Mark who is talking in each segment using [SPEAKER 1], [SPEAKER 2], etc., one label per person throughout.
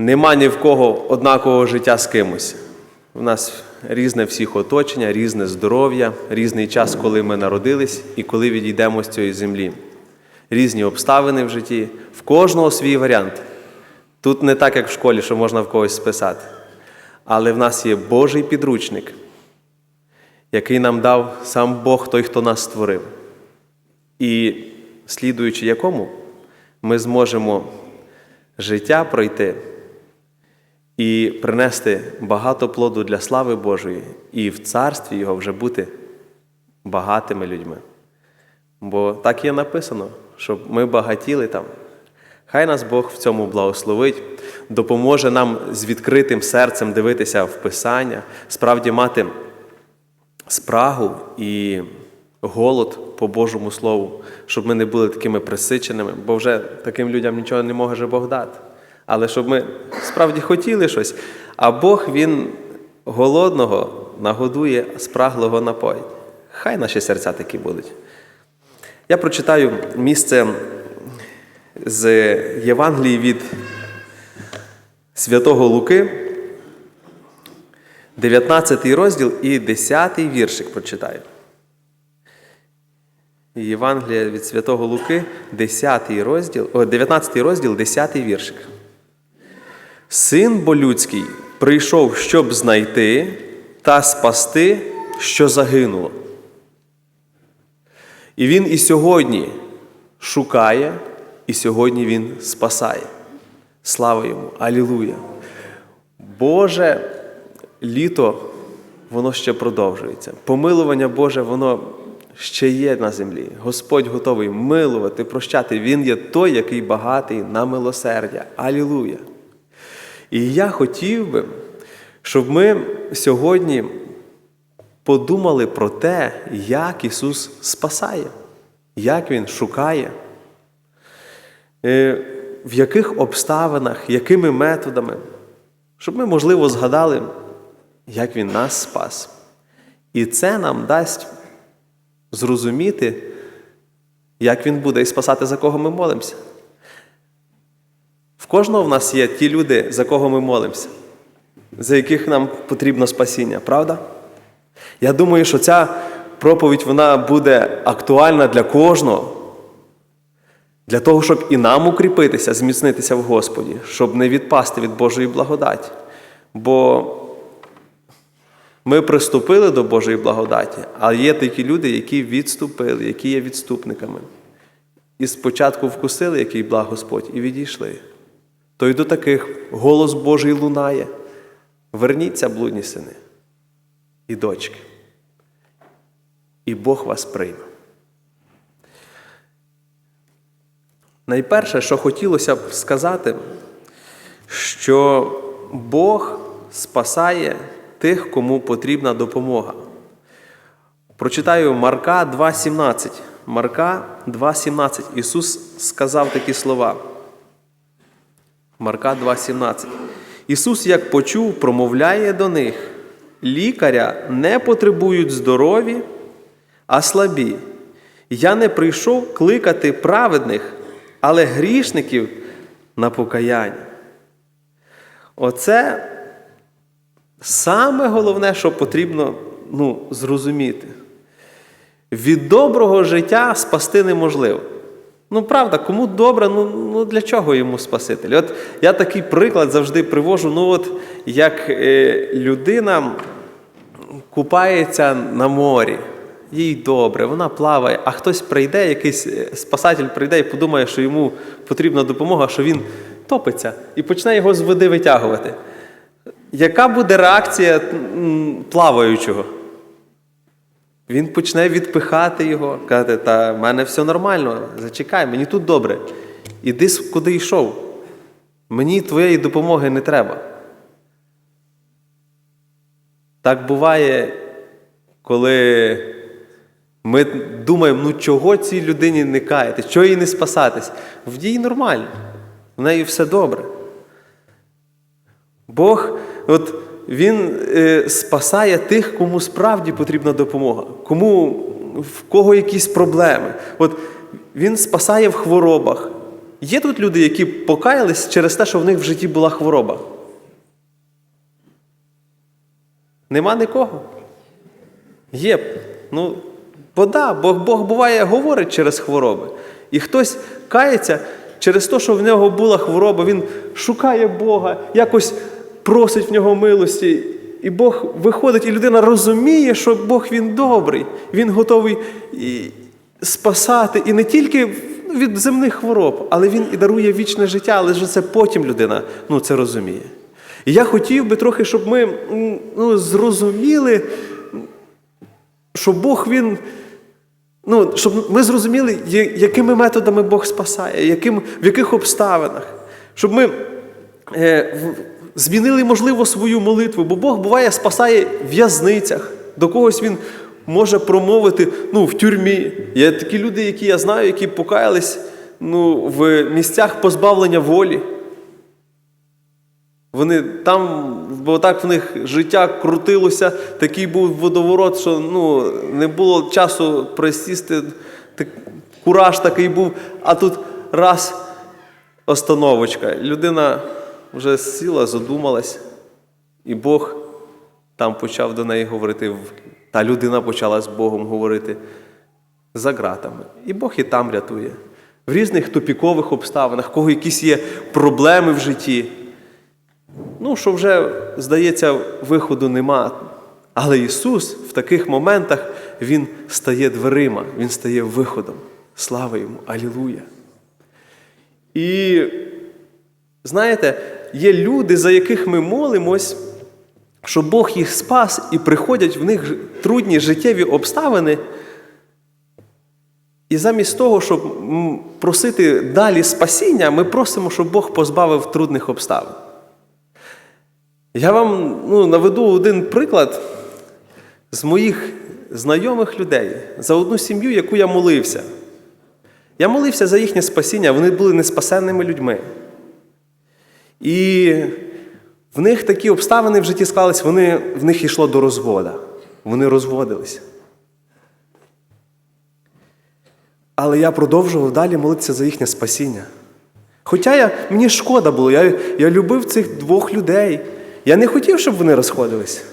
[SPEAKER 1] Нема ні в кого однакового життя з кимось. У нас різне всіх оточення, різне здоров'я, різний час, коли ми народились і коли відійдемо з цієї землі. Різні обставини в житті, в кожного свій варіант. Тут не так, як в школі, що можна в когось списати. Але в нас є Божий підручник, який нам дав сам Бог, той, хто нас створив. І слідуючи якому, ми зможемо життя пройти і принести багато плоду для слави Божої, і в царстві Його вже бути багатими людьми. Бо так є написано, щоб ми багатіли там. Хай нас Бог в цьому благословить, допоможе нам з відкритим серцем дивитися в Писання, справді мати спрагу і голод по Божому Слову, щоб ми не були такими присиченими, бо вже таким людям нічого не може Бог дати. Але щоб ми справді хотіли щось, а Бог Він голодного нагодує, спраглого напоїть. Хай наші серця такі будуть. Я прочитаю місце з Євангелії від Святого Луки, 19 розділ і 10 віршик прочитаю. Євангелія від Святого Луки, 10 розділ, о, 19 розділ, 10 віршик. Син бо людський прийшов, щоб знайти та спасти, що загинуло. І він і сьогодні шукає, і сьогодні він спасає. Слава йому! Алілуя! Боже літо, воно ще продовжується. Помилування Боже, воно ще є на землі. Господь готовий милувати, прощати. Він є той, який багатий на милосердя. Алілуя! І я хотів би, щоб ми сьогодні подумали про те, як Ісус спасає, як Він шукає, е, в яких обставинах, якими методами, щоб ми, можливо, згадали, як Він нас спас. І це нам дасть зрозуміти, як Він буде і спасати, за кого ми молимося. Кожного в нас є ті люди, за кого ми молимося, за яких нам потрібно спасіння, правда? Я думаю, що ця проповідь вона буде актуальна для кожного, для того, щоб і нам укріпитися, зміцнитися в Господі, щоб не відпасти від Божої благодаті. Бо ми приступили до Божої благодаті, а є такі люди, які відступили, які є відступниками. І спочатку вкусили, який благ Господь, і відійшли. То й до таких голос Божий лунає. Верніться, блудні сини і дочки. І Бог вас прийме. Найперше, що хотілося б сказати, що Бог спасає тих, кому потрібна допомога. Прочитаю Марка 2,17. Марка 2,17. Ісус сказав такі слова. Марка 2,17. Ісус, як почув, промовляє до них: лікаря не потребують здорові, а слабі. Я не прийшов кликати праведних, але грішників на покаяння. Оце саме головне, що потрібно ну, зрозуміти. Від доброго життя спасти неможливо. Ну, правда, кому добре, ну, ну для чого йому Спаситель? От я такий приклад завжди привожу. Ну, от як е, людина купається на морі, їй добре, вона плаває, а хтось прийде, якийсь е, спасатель прийде і подумає, що йому потрібна допомога, що він топиться і почне його з води витягувати. Яка буде реакція плаваючого? Він почне відпихати його, казати, та в мене все нормально, зачекай, мені тут добре. Іди куди йшов. Мені твоєї допомоги не треба. Так буває, коли ми думаємо, ну чого цій людині не каяти, чого їй не спасатись? В ній нормально, в неї все добре. Бог, от Він е, спасає тих, кому справді потрібна допомога, кому в кого якісь проблеми. От Він спасає в хворобах, Є тут люди, які покаялись через те, що в них в житті була хвороба? Нема нікого? Є. Ну, бо да, Бог, Бог буває говорить через хвороби. І хтось кається через те, що в нього була хвороба, він шукає Бога, якось просить в нього милості. І Бог виходить, і людина розуміє, що Бог він добрий, він готовий спасати. І не тільки від земних хвороб, але він і дарує вічне життя, але ж це потім людина ну, це розуміє. І я хотів би трохи, щоб ми ну, зрозуміли, що Бог він. Ну, щоб ми зрозуміли, якими методами Бог спасає, яким, в яких обставинах. Щоб ми е, змінили, можливо, свою молитву, бо Бог буває спасає в в'язницях. До когось Він може промовити ну, в тюрмі. Є такі люди, які я знаю, які покаялись ну, в місцях позбавлення волі. Вони там, бо так в них життя крутилося, такий був водоворот, що ну, не було часу присісти, так, кураж такий був, а тут раз остановочка. Людина вже сіла, задумалась, і Бог там почав до неї говорити. Та людина почала з Богом говорити за ґратами. І Бог і там рятує. В різних тупікових обставинах, кого якісь є проблеми в житті. Ну, що вже, здається, виходу нема. Але Ісус в таких моментах Він стає дверима, Він стає виходом. Слава Йому! Алілуя! І знаєте, є люди, за яких ми молимось, що Бог їх спас і приходять в них трудні життєві обставини. І замість того, щоб просити далі спасіння, ми просимо, щоб Бог позбавив трудних обставин. Я вам ну, наведу один приклад з моїх знайомих людей за одну сім'ю, яку я молився. Я молився за їхнє спасіння, вони були неспасенними людьми. І в них такі обставини в житті склались, вони, в них йшло до розвода. Вони розводилися. Але я продовжував далі молитися за їхнє спасіння. Хоча я, мені шкода було, я, я любив цих двох людей. Я не хотів, щоб вони розходились.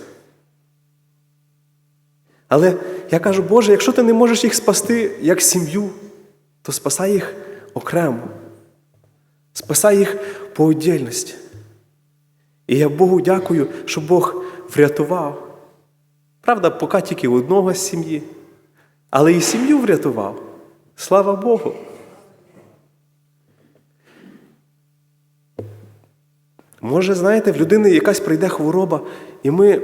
[SPEAKER 1] Але я кажу, Боже, якщо ти не можеш їх спасти як сім'ю, то спасай їх окремо. Спасай їх по віддільності. І я Богу дякую, що Бог врятував. Правда, поки тільки одного з сім'ї, але і сім'ю врятував. Слава Богу. Може, знаєте, в людини якась прийде хвороба, і ми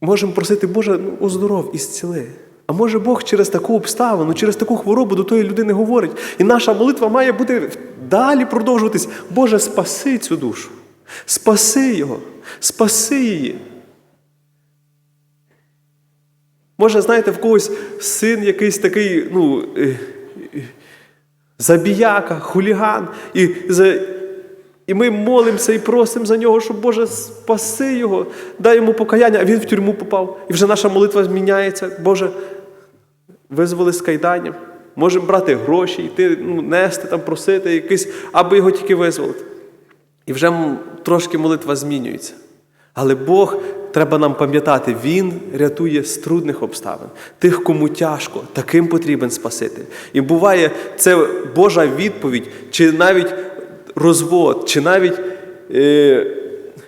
[SPEAKER 1] можемо просити, Боже, ну, оздоров і зціли. А може Бог через таку обставину, через таку хворобу до тої людини говорить. І наша молитва має бути далі продовжуватись. Боже, спаси цю душу, спаси його, спаси її. Може, знаєте, в когось син якийсь такий, ну, е, е, забіяка, хуліган, і, і ми молимося і просимо за нього, щоб Боже спаси його, дай йому покаяння, а він в тюрму попав. І вже наша молитва зміняється. Боже, визволи з кайданів. Можемо брати гроші, йти, ну, нести, там, просити якийсь, аби його тільки визволити. І вже трошки молитва змінюється. Але Бог, треба нам пам'ятати, Він рятує з трудних обставин. Тих, кому тяжко, таким потрібен Спаситель. І буває, це Божа відповідь, чи навіть розвод, чи навіть е,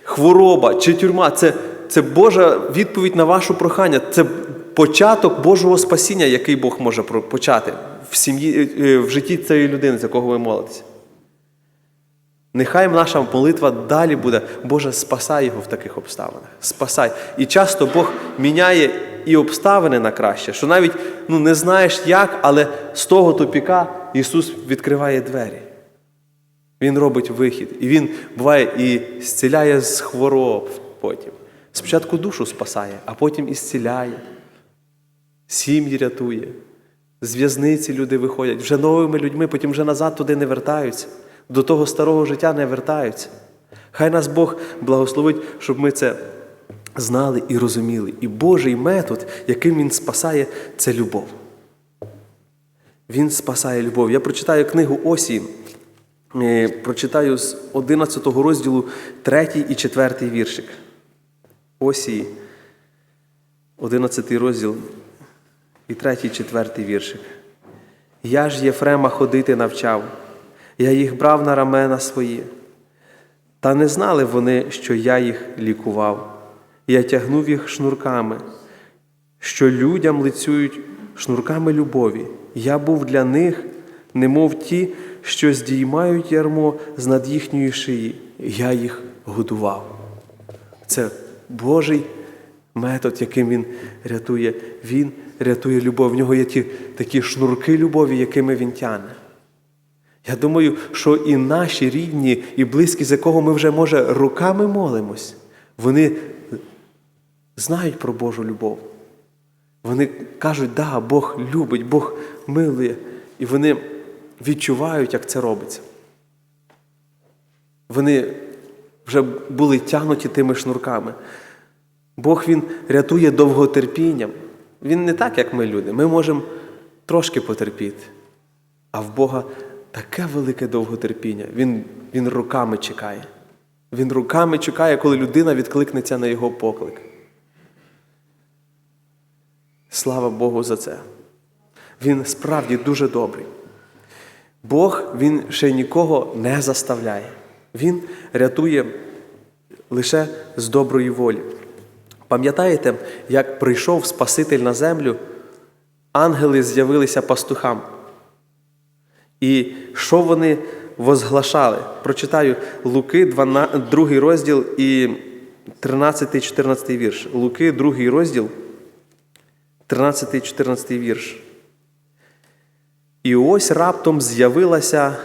[SPEAKER 1] хвороба, чи тюрма. Це, це Божа відповідь на ваше прохання. Це початок Божого спасіння, який Бог може почати в сім'ї, е, в житті цієї людини, за кого ви молитеся. Нехай наша молитва далі буде, Боже, спасай його в таких обставинах. Спасай. І часто Бог міняє і обставини на краще, що навіть ну, не знаєш як, але з того тупіка Ісус відкриває двері. Він робить вихід. І Він буває і зціляє з хвороб потім. Спочатку душу спасає, а потім і зціляє. Сім'ї рятує. З в'язниці люди виходять вже новими людьми, потім вже назад туди не вертаються. До того старого життя не вертаються. Хай нас Бог благословить, щоб ми це знали і розуміли. І Божий метод, яким Він спасає, це любов. Він спасає любов. Я прочитаю книгу Осії, Е, Прочитаю з 11 розділу 3 і 4 віршик. Осії, 11 розділ і 3 і 4 віршик. Я ж Єфрема ходити навчав, я їх брав на рамена свої. Та не знали вони, що я їх лікував. Я тягнув їх шнурками, що людям лицюють шнурками любові. Я був для них, немов ті, що здіймають ярмо з над їхньої шиї. Я їх годував. Це Божий метод, яким він рятує. Він рятує любов. В нього є ті такі шнурки любові, якими він тягне. Я думаю, що і наші рідні, і близькі, з якого ми вже, може, руками молимось, вони знають про Божу любов. Вони кажуть, да, Бог любить, Бог милує. І вони відчувають, як це робиться. Вони вже були тягнуті тими шнурками. Бог Він рятує довготерпінням. Він не так, як ми люди. Ми можемо трошки потерпіти. А в Бога таке велике довготерпіння. Він, він руками чекає. Він руками чекає, коли людина відкликнеться на його поклик. Слава Богу за це. Він справді дуже добрий. Бог він ще нікого не заставляє. Він рятує лише з доброї волі. Пам'ятаєте, як прийшов Спаситель на землю, ангели з'явилися пастухам. І що вони возглашали? Прочитаю Луки, 12, 2 розділ і 13-14 вірш. Луки, 2 розділ, 13-14 вірш. І ось раптом з'явилася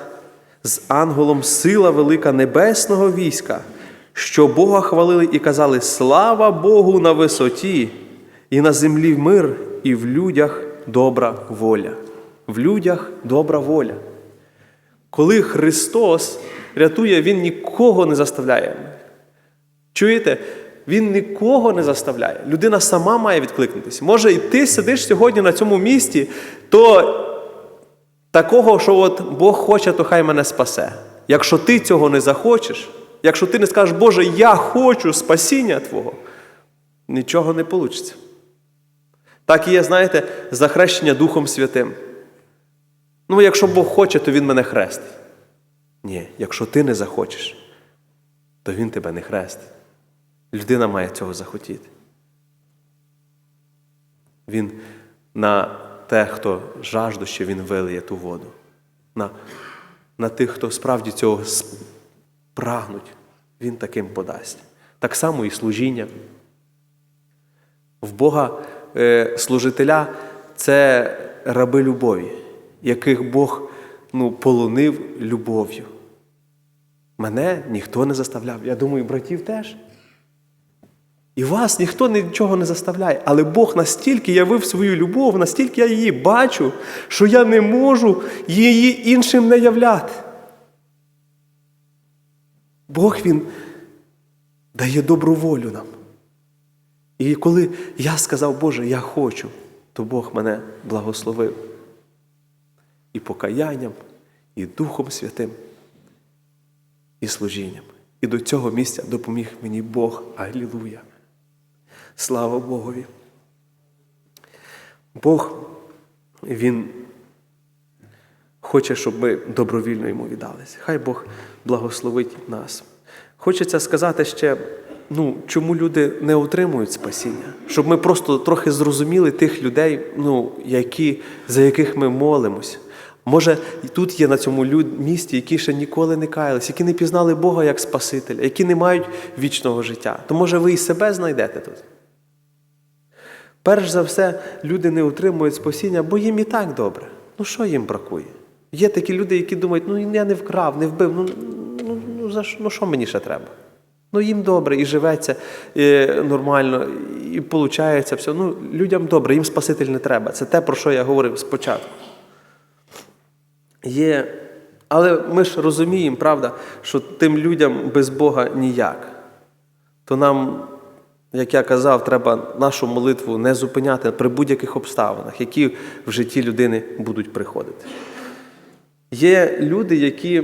[SPEAKER 1] з ангелом сила велика небесного війська, що Бога хвалили і казали: Слава Богу на висоті, і на землі мир, і в людях добра воля. В людях добра воля. Коли Христос рятує, Він нікого не заставляє. Чуєте? Він нікого не заставляє. Людина сама має відкликнутися. Може, і ти сидиш сьогодні на цьому місці, то такого, що от Бог хоче, то хай мене спасе. Якщо ти цього не захочеш, якщо ти не скажеш, Боже, я хочу спасіння Твого, нічого не вийде. Так і є, знаєте, захрещення Духом Святим. Ну, якщо Бог хоче, то Він мене хрестить. Ні, якщо ти не захочеш, то Він тебе не хрестить. Людина має цього захотіти. Він на те, хто жаждуще, він вилиє ту воду. На, на тих, хто справді цього прагнуть, він таким подасть. Так само і служіння. В Бога е, служителя це раби любові, яких Бог ну, полонив любов'ю. Мене ніхто не заставляв. Я думаю, братів теж. І вас ніхто нічого не заставляє. Але Бог настільки явив свою любов, настільки я її бачу, що я не можу її іншим не являти. Бог Він дає добру волю нам. І коли я сказав, Боже, я хочу, то Бог мене благословив. І покаянням, і Духом Святим, і служінням. І до цього місця допоміг мені Бог. Алілуя! Слава Богові. Бог, Він хоче, щоб ми добровільно йому віддалися. Хай Бог благословить нас. Хочеться сказати ще, ну, чому люди не отримують спасіння, щоб ми просто трохи зрозуміли тих людей, ну, які, за яких ми молимось. Може, тут є на цьому люд- місті, які ще ніколи не каялись, які не пізнали Бога як Спасителя, які не мають вічного життя. То може ви і себе знайдете тут. Перш за все, люди не отримують спасіння, бо їм і так добре. Ну що їм бракує? Є такі люди, які думають, ну я не вкрав, не вбив, ну, ну, ну, за що, ну що мені ще треба? Ну їм добре, і живеться і нормально, і виходить все. Ну, людям добре, їм Спаситель не треба. Це те, про що я говорив спочатку. Є, але ми ж розуміємо, правда, що тим людям без Бога ніяк. То нам, як я казав, треба нашу молитву не зупиняти при будь-яких обставинах, які в житті людини будуть приходити. Є люди, які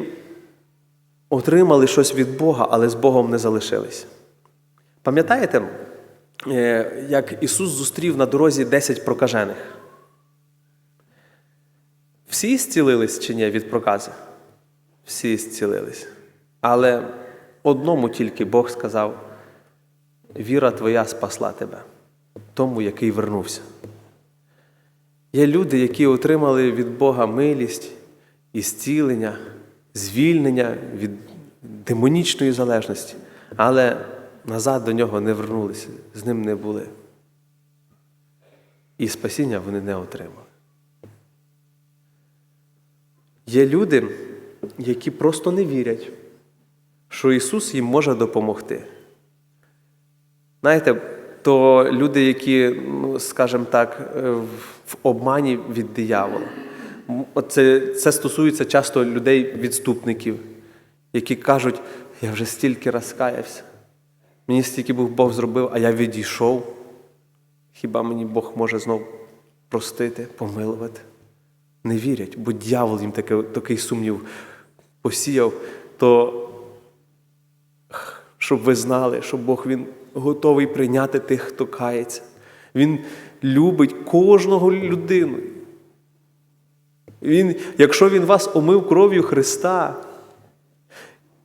[SPEAKER 1] отримали щось від Бога, але з Богом не залишились. Пам'ятаєте, е, як Ісус зустрів на дорозі 10 прокажених? Всі зцілились чи ні від прокази? Всі зцілились. Але одному тільки Бог сказав: віра твоя спасла тебе, тому, який вернувся. Є люди, які отримали від Бога милість і зцілення, звільнення від демонічної залежності, але назад до нього не вернулися, з ним не були. І спасіння вони не отримали. Є люди, які просто не вірять, що Ісус їм може допомогти. Знаєте, то люди, які, ну, скажімо так, е, в обмані від диявола. Це, це стосується часто людей-відступників, які кажуть, я вже стільки розкаявся, мені стільки був Бог зробив, а я відійшов. Хіба мені Бог може знов простити, помилувати? Не вірять, бо дьявол їм таке, такий сумнів посіяв, то щоб ви знали, що Бог Він готовий прийняти тих, хто кається. Він любить кожного людину. Він, якщо Він вас омив кров'ю Христа,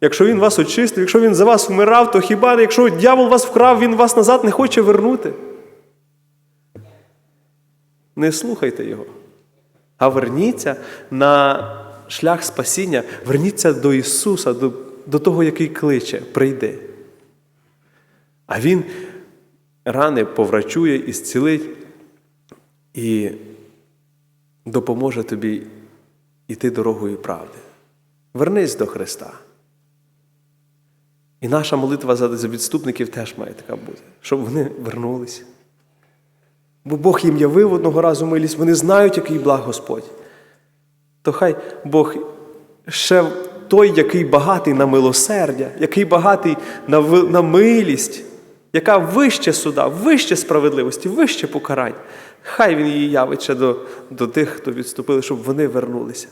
[SPEAKER 1] якщо Він вас очистив, якщо Він за вас вмирав, то хіба якщо дьявол вас вкрав, він вас назад не хоче вернути? Не слухайте його. А верніться на шлях спасіння, верніться до Ісуса, до, до того, який кличе, прийди. А Він рани поврачує і зцілить і допоможе тобі йти дорогою правди. Вернись до Христа. І наша молитва за відступників теж має така бути, щоб вони вернулися. Бо Бог їм явив одного разу милість, вони знають, який благ Господь. То хай Бог ще той, який багатий на милосердя, який багатий на, на милість, яка вище суда, вище справедливості, вище покарань. Хай Він її явить ще до, до тих, хто відступили, щоб вони вернулися,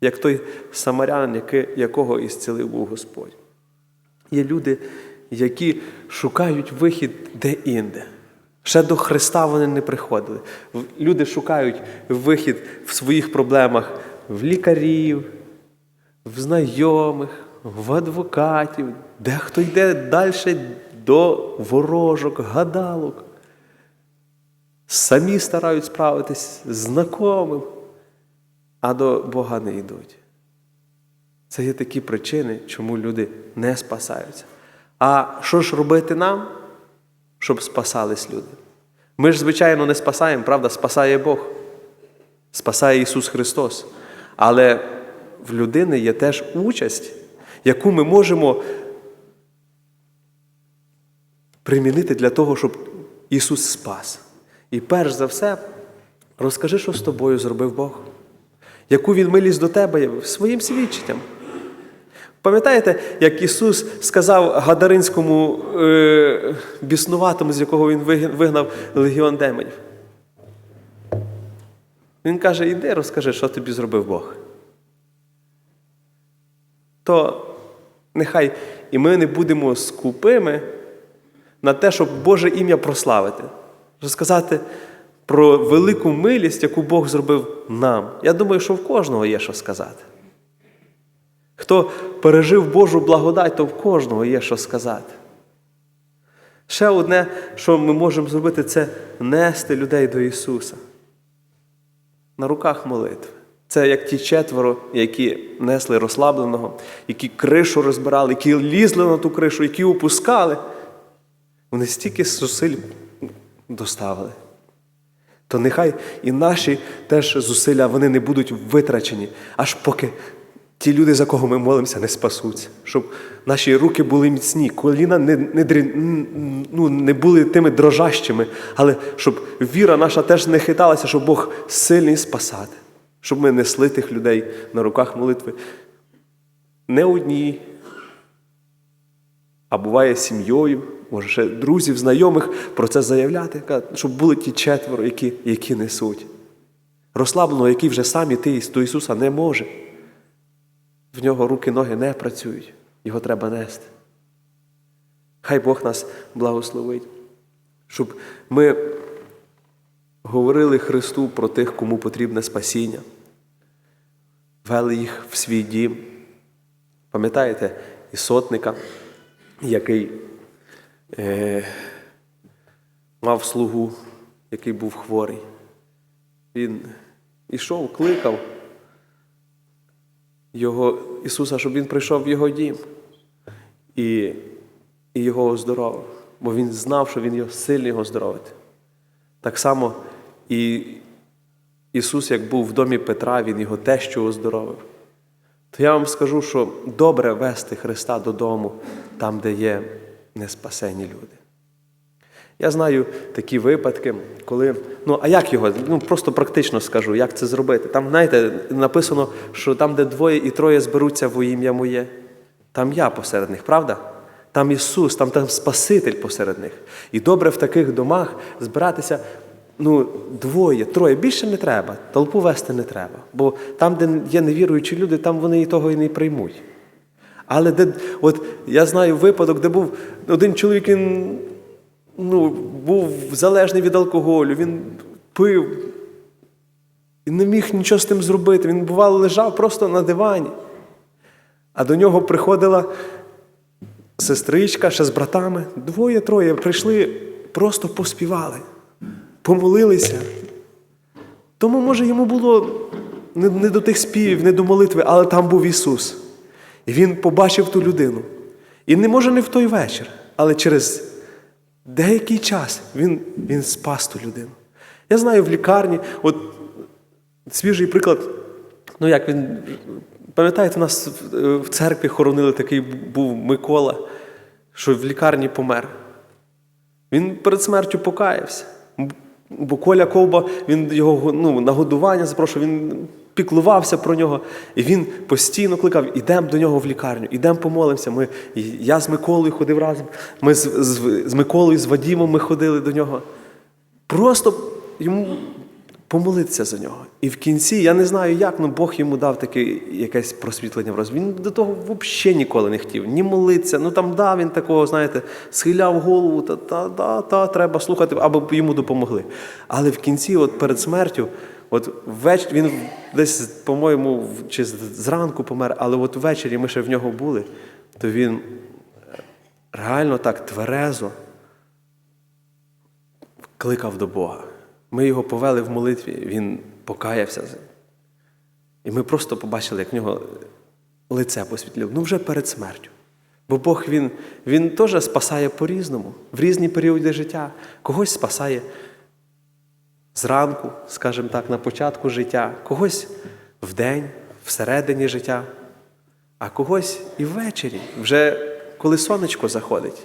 [SPEAKER 1] як той самарянин, якого і зцілив був Господь. Є люди, які шукають вихід де-інде. Ще до Христа вони не приходили. Люди шукають вихід в своїх проблемах в лікарів, в знайомих, в адвокатів, дехто йде далі до ворожок, гадалок. Самі старають справитись з знакомим, а до Бога не йдуть. Це є такі причини, чому люди не спасаються. А що ж робити нам, щоб спасались люди? Ми ж, звичайно, не спасаємо, правда, спасає Бог, спасає Ісус Христос. Але в людини є теж участь, яку ми можемо примінити для того, щоб Ісус спас. І перш за все, розкажи, що з тобою зробив Бог, яку Він милість до тебе явив своїм свідченням. Пам'ятаєте, як Ісус сказав Гадаринському е, біснуватому, з якого Він вигнав легіон демонів? Він каже: іди, розкажи, що тобі зробив Бог. То нехай і ми не будемо скупими на те, щоб Боже ім'я прославити, розказати про велику милість, яку Бог зробив нам. Я думаю, що в кожного є що сказати. Хто пережив Божу благодать, то в кожного є що сказати. Ще одне, що ми можемо зробити, це нести людей до Ісуса. На руках молитви. Це як ті четверо, які несли розслабленого, які кришу розбирали, які лізли на ту кришу, які опускали. Вони стільки зусиль доставили. То нехай і наші теж зусилля вони не будуть витрачені, аж поки ті люди, за кого ми молимося, не спасуться. Щоб наші руки були міцні, коліна не, не, ну, не були тими дрожащими, але щоб віра наша теж не хиталася, щоб Бог сильний спасати, щоб ми несли тих людей на руках молитви. Не одні, а буває сім'єю, може ще друзів, знайомих про це заявляти, щоб були ті четверо, які, які несуть. Розслабленого, який вже сам іти до Ісуса не може. В нього руки, ноги не працюють. його треба нести. Хай Бог нас благословить, щоб ми говорили Христу про тих, кому потрібне спасіння, вели їх в свій дім. Пам'ятаєте, і сотника, який е, мав слугу, який був хворий. Він ішов, кликав його, Ісуса, щоб Він прийшов в його дім і, і його оздоровив, бо Він знав, що Він його сильний оздоровити. Так само і Ісус, як був в домі Петра, Він його тещо оздоровив. То я вам скажу, що добре вести Христа додому, там, де є неспасені люди. Я знаю такі випадки, коли. Ну, а як його? Ну, просто практично скажу, як це зробити. Там, знаєте, написано, що там, де двоє і троє зберуться во ім'я моє, там я посеред них, правда? Там Ісус, там, там Спаситель посеред них. І добре в таких домах збиратися ну, двоє, троє. Більше не треба, толпу вести не треба. Бо там, де є невіруючі люди, там вони і того і не приймуть. Але де, от я знаю випадок, де був один чоловік, він ну, був залежний від алкоголю, він пив і не міг нічого з тим зробити. Він, бувало, лежав просто на дивані. А до нього приходила сестричка ще з братами. Двоє-троє прийшли, просто поспівали, помолилися. Тому, може, йому було не, до тих співів, не до молитви, але там був Ісус. І Він побачив ту людину. І не може не в той вечір, але через деякий час Він, він спас ту людину. Я знаю в лікарні, от свіжий приклад, ну як він, пам'ятаєте, нас в- в церкві хоронили такий був Микола, що в лікарні помер. Він перед смертю покаявся. Бо Коля Ковба, він його ну, на годування запрошував, він піклувався про нього. І він постійно кликав: ідемо до нього в лікарню, ідемо помолимося. Ми, я з Миколою ходив разом. Ми з, з, з Миколою, з Вадімом ми ходили до нього. Просто йому помолитися за нього. І в кінці, я не знаю як, але Бог йому дав таке якесь просвітлення в розумі. Він до того взагалі ніколи не хотів. Ні молитися. Ну там да, він такого, знаєте, схиляв голову, та, та, та, та, треба слухати, аби йому допомогли. Але в кінці, от перед смертю, от ввеч... він десь, по-моєму, чи зранку помер, але от ввечері ми ще в нього були, то він реально так тверезо кликав до Бога. Ми його повели в молитві, він покаявся. І ми просто побачили, як в нього лице посвітліло. Ну, вже перед смертю. Бо Бог він, він теж спасає по-різному, в різні періоди життя. Когось спасає зранку, скажімо так, на початку життя, когось вдень, всередині життя, а когось і ввечері, вже коли сонечко заходить,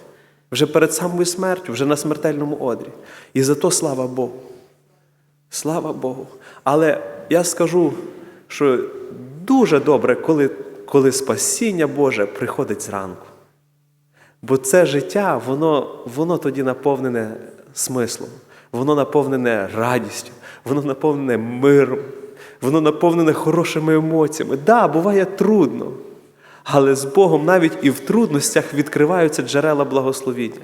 [SPEAKER 1] вже перед самою смертю, вже на смертельному одрі. І за то слава Богу. Слава Богу. Але я скажу, що дуже добре, коли, коли спасіння Боже приходить зранку. Бо це життя, воно, воно тоді наповнене смислом, воно наповнене радістю, воно наповнене миром, воно наповнене хорошими емоціями. Так, да, буває трудно, але з Богом навіть і в трудностях відкриваються джерела благословіння.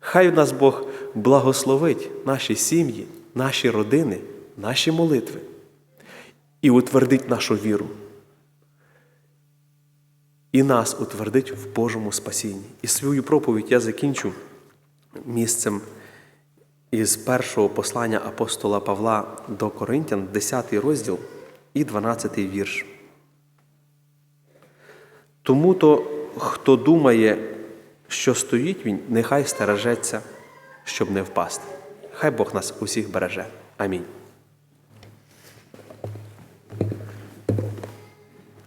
[SPEAKER 1] Хай нас Бог благословить наші сім'ї, наші родини, наші молитви і утвердить нашу віру. І нас утвердить в Божому спасінні. І свою проповідь я закінчу місцем із першого послання апостола Павла до Коринтян, 10 розділ і 12 вірш. Тому то, хто думає, що стоїть він, нехай стережеться, щоб не впасти. Хай Бог нас усіх береже. Амінь.